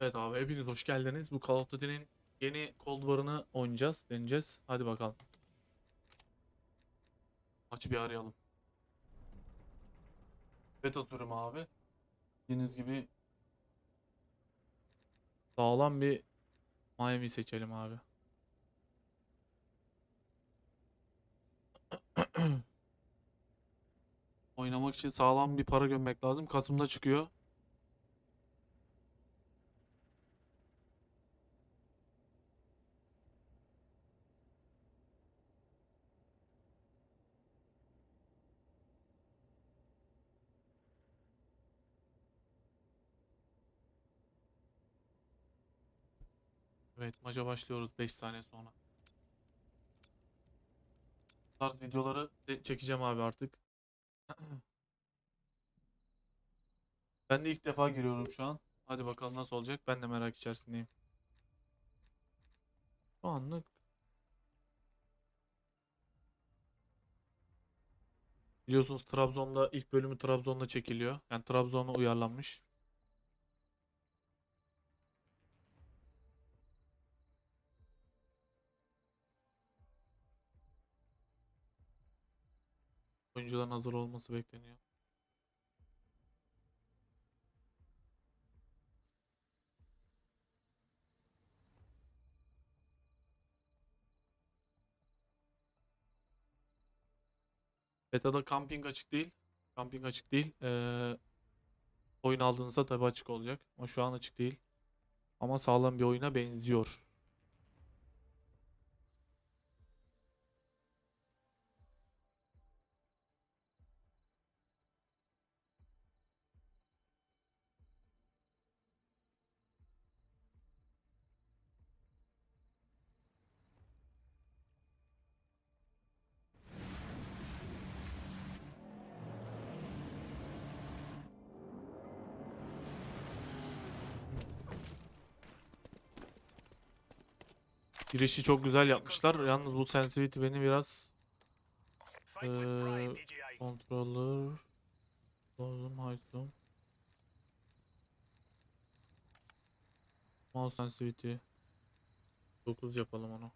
Evet abi hepiniz hoş geldiniz. Bu Call of Duty'nin yeni Cold War'ını oynayacağız, deneyeceğiz. Hadi bakalım. Maçı bir arayalım. Beta sürümü abi. Bildiğiniz gibi sağlam bir Miami seçelim abi. Oynamak için sağlam bir para gömmek lazım. Kasım'da çıkıyor. Evet maça başlıyoruz 5 saniye sonra. Bu tarz videoları de çekeceğim abi artık. Ben de ilk defa giriyorum şu an. Hadi bakalım nasıl olacak. Ben de merak içerisindeyim. Şu anlık biliyorsunuz Trabzon'da ilk bölümü Trabzon'da çekiliyor. Yani Trabzon'a uyarlanmış. Oyuncuların hazır olması bekleniyor. Beta'da camping açık değil. Camping açık değil. Ee, oyun aldığınızda tabii açık olacak. Ama şu an açık değil. Ama sağlam bir oyuna benziyor. Girişi çok güzel yapmışlar. Yalnız bu sensitivity beni biraz Ee, controller high zoom. Mouse sensitivity 9 yapalım onu.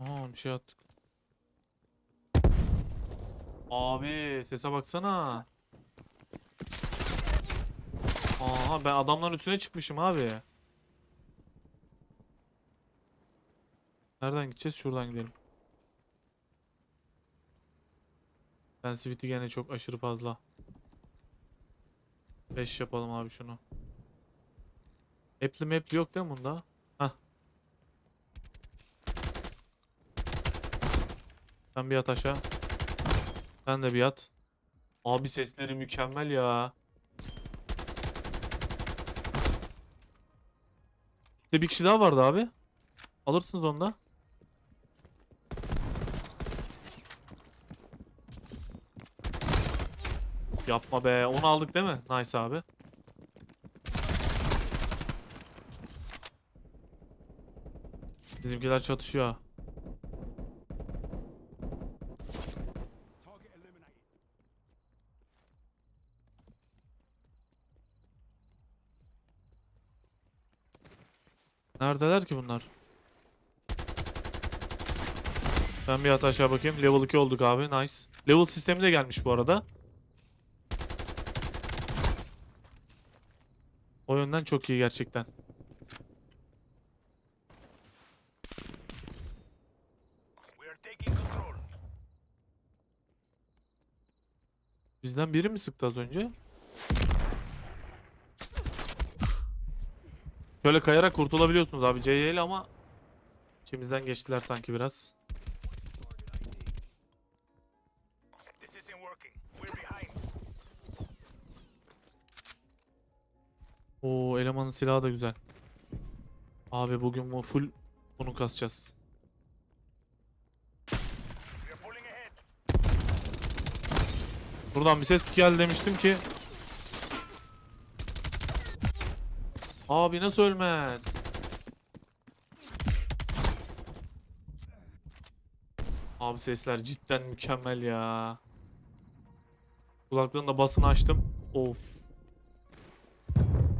Aa bir şey attık. Abi sese baksana. Aha ben adamların üstüne çıkmışım abi. Nereden gideceğiz? Şuradan gidelim. Sensitivity gene çok aşırı fazla. 5 yapalım abi şunu. App'li map'li yok değil mi bunda? Hah. Sen bir at aşağı. Sen de bir at. Abi sesleri mükemmel ya. Bir kişi daha vardı abi. Alırsınız onu da. Yapma be. Onu aldık değil mi? Nice abi. Bizimkiler çatışıyor. Neredeler ki bunlar? Ben bir at aşağı bakayım. Level 2 olduk abi. Nice. Level sistemi de gelmiş bu arada. O yönden çok iyi gerçekten. Bizden biri mi sıktı az önce? Şöyle kayarak kurtulabiliyorsunuz abi CY ile ama içimizden geçtiler sanki biraz. Oo elemanın silahı da güzel. Abi bugün bu full bunu kasacağız. Buradan bir ses geldi demiştim ki. Abi nasıl ölmez? Abi sesler cidden mükemmel ya. Kulaklığın da basını açtım. Of.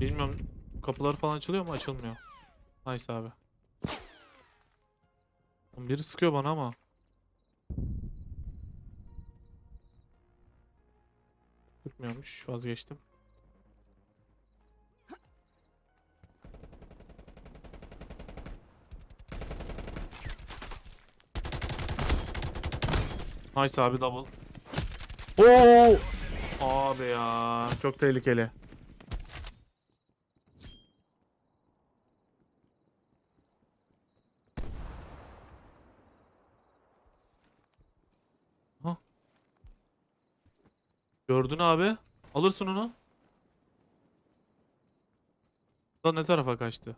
Bilmiyorum kapıları falan açılıyor mu? Açılmıyor. Nice abi. Biri sıkıyor bana ama. Sıkmıyormuş. Vazgeçtim. Nice abi double. Oo! Abi ya çok tehlikeli. Ha. Gördün abi. Alırsın onu. Da ne tarafa kaçtı?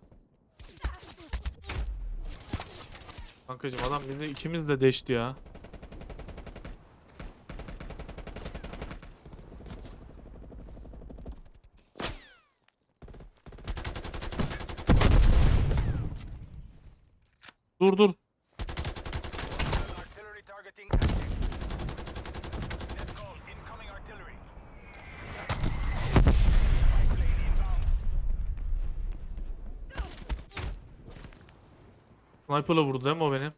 Kankacım adam bizi ikimiz de deşti ya. Plane inbound. Sniper'la vurdu değil mi o beni?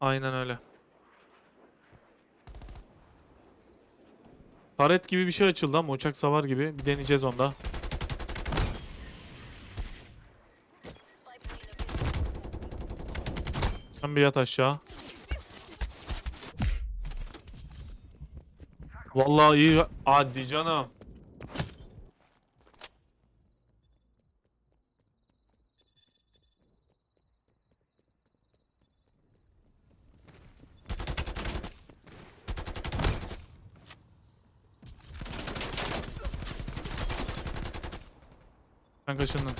Aynen öyle. Taret gibi bir şey açıldı ama uçak savar gibi. Bir deneyeceğiz onda. Sen bir yat aşağı. Vallahi iyi. Hadi canım. Ben kaçındım.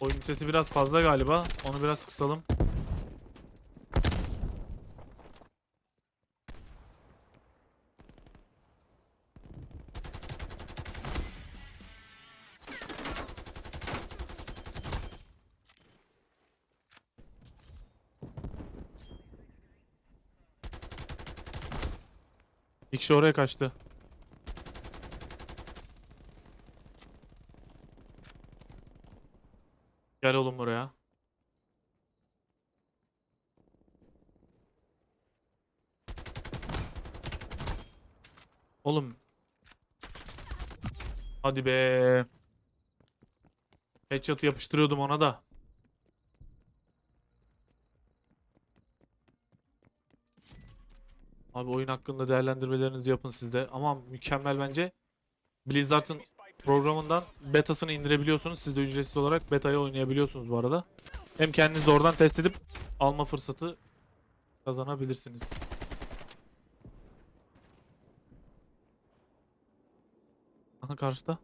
Oyun sesi biraz fazla galiba. Onu biraz kısalım. Bir kişi oraya kaçtı. Gel oğlum buraya. Oğlum. Hadi be. Headshot yapıştırıyordum ona da. Abi oyun hakkında değerlendirmelerinizi yapın siz de. Ama mükemmel bence. Blizzard'ın. Programından betasını indirebiliyorsunuz. Siz de ücretsiz olarak betayı oynayabiliyorsunuz bu arada. Hem kendiniz de oradan test edip alma fırsatı kazanabilirsiniz. Aha karşıda.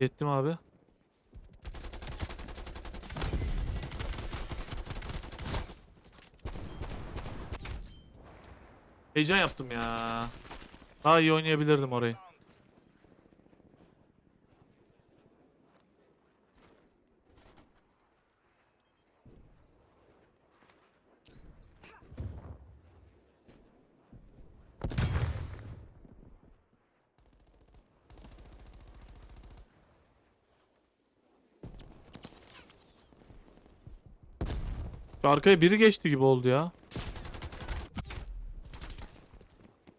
Yettim abi. Heyecan yaptım ya. Daha iyi oynayabilirdim orayı. Arkaya biri geçti gibi oldu ya.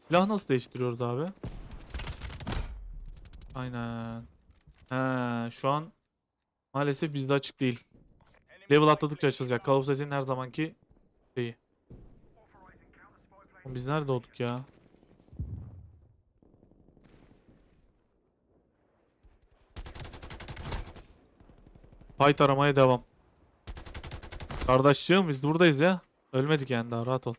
Silah nasıl değiştiriyoruz abi? Aynen. He, şu an maalesef bizde açık değil. Level atladıkça açılacak. Call of Duty'nin her zamanki şeyi. Oğlum Biz nerede olduk ya? Fight aramaya devam. Kardeşciğim biz buradayız ya. Ölmedik yani daha rahat ol.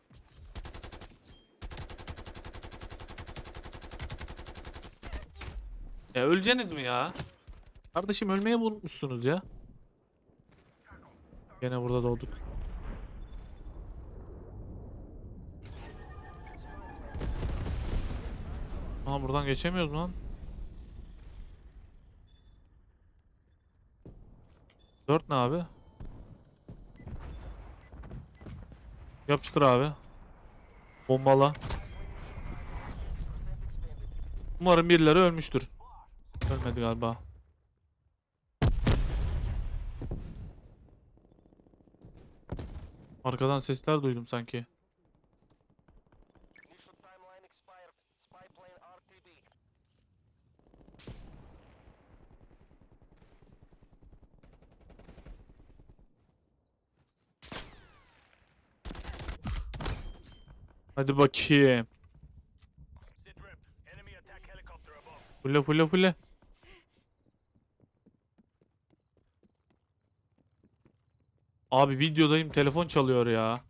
E, ya öleceğiniz mi ya? Kardeşim ölmeye unutmuşsunuz ya. Gene burada doğduk. Aha buradan geçemiyoruz lan. Dört ne abi? Yapıştır abi. Bombala. Umarım birileri ölmüştür. Ölmedi galiba. Arkadan sesler duydum sanki. Hadi bakayım. Fulle fulle fulle. Abi videodayım telefon çalıyor ya.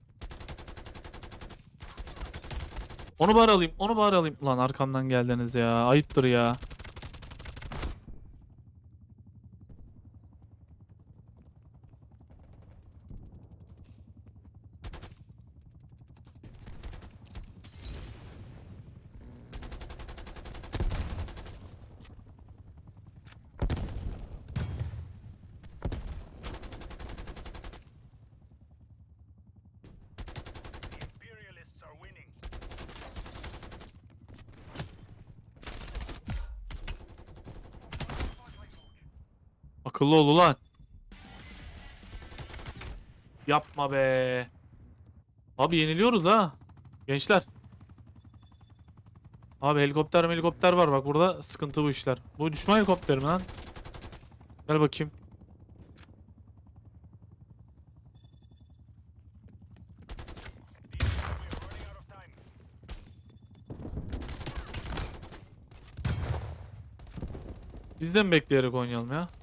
Onu bari alayım. Onu bari alayım. Ulan arkamdan geldiniz ya. Ayıptır ya. Akıllı ol ulan. Yapma be. Abi yeniliyoruz ha. Gençler. Abi helikopter helikopter var bak burada sıkıntı bu işler. Bu düşman helikopteri mi lan? Gel bakayım. We are running out of time. Biz de mi bekleyerek oynayalım ya?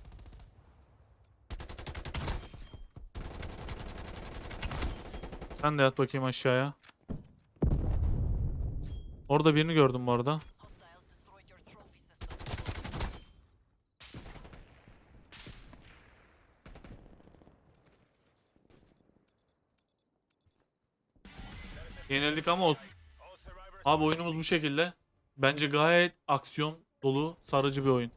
Sen de yat bakayım aşağıya. Orada birini gördüm bu arada. Yenildik ama o... Abi oyunumuz bu şekilde. Bence gayet aksiyon dolu, sarıcı bir oyun.